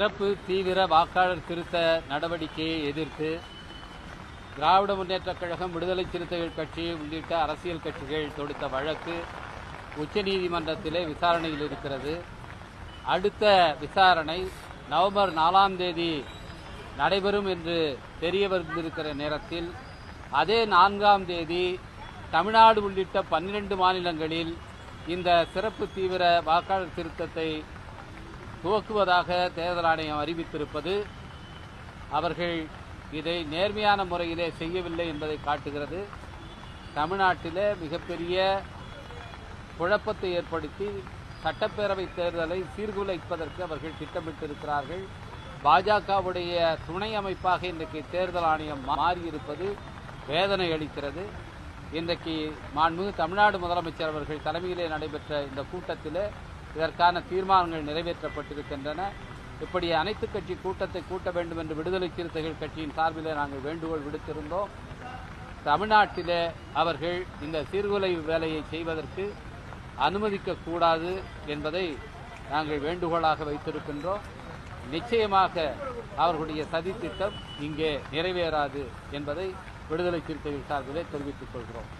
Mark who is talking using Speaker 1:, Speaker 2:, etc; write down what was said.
Speaker 1: சிறப்பு தீவிர வாக்காளர் திருத்த நடவடிக்கையை எதிர்த்து திராவிட முன்னேற்றக் கழகம் விடுதலை சிறுத்தைகள் கட்சி உள்ளிட்ட அரசியல் கட்சிகள் தொடுத்த வழக்கு உச்சநீதிமன்றத்திலே விசாரணையில் இருக்கிறது. அடுத்த விசாரணை நவம்பர் நாலாம் தேதி நடைபெறும் என்று தெரிய வந்திருக்கிற நேரத்தில் அதே நான்காம் தேதி தமிழ்நாடு உள்ளிட்ட பன்னிரண்டு மாநிலங்களில் இந்த சிறப்பு தீவிர வாக்காளர் திருத்தத்தை துவக்குவதாக தேர்தல் ஆணையம் அறிவித்திருப்பது அவர்கள் இதை நேர்மையான முறையிலே செய்யவில்லை என்பதை காட்டுகிறது. தமிழ்நாட்டில் மிகப்பெரிய குழப்பத்தை ஏற்படுத்தி சட்டப்பேரவை தேர்தலை சீர்குலைப்பதற்கு அவர்கள் திட்டமிட்டிருக்கிறார்கள். பாஜகவுடைய துணை அமைப்பாக இன்றைக்கு தேர்தல் ஆணையம் மாறியிருப்பது வேதனை அளிக்கிறது. இன்றைக்கு மாண்புமிகு தமிழ்நாடு முதலமைச்சர் அவர்கள் தலைமையிலே நடைபெற்ற இந்த கூட்டத்தில் இதற்கான தீர்மானங்கள் நிறைவேற்றப்பட்டிருக்கின்றன. இப்படி அனைத்து கட்சி கூட்டத்தை கூட்ட வேண்டும் என்று விடுதலை சிறுத்தைகள் கட்சியின் சார்பிலே நாங்கள் வேண்டுகோள் விடுத்திருந்தோம். தமிழ்நாட்டிலே அவர்கள் இந்த சீர்குலை வேலையை செய்வதற்கு அனுமதிக்க கூடாது என்பதை நாங்கள் வேண்டுகோளாக வைத்திருக்கின்றோம். நிச்சயமாக அவர்களுடைய சதி திட்டம் இங்கே நிறைவேறாது என்பதை விடுதலை சிறுத்தைகள் சார்பிலே தெரிவித்துக் கொள்கிறோம்.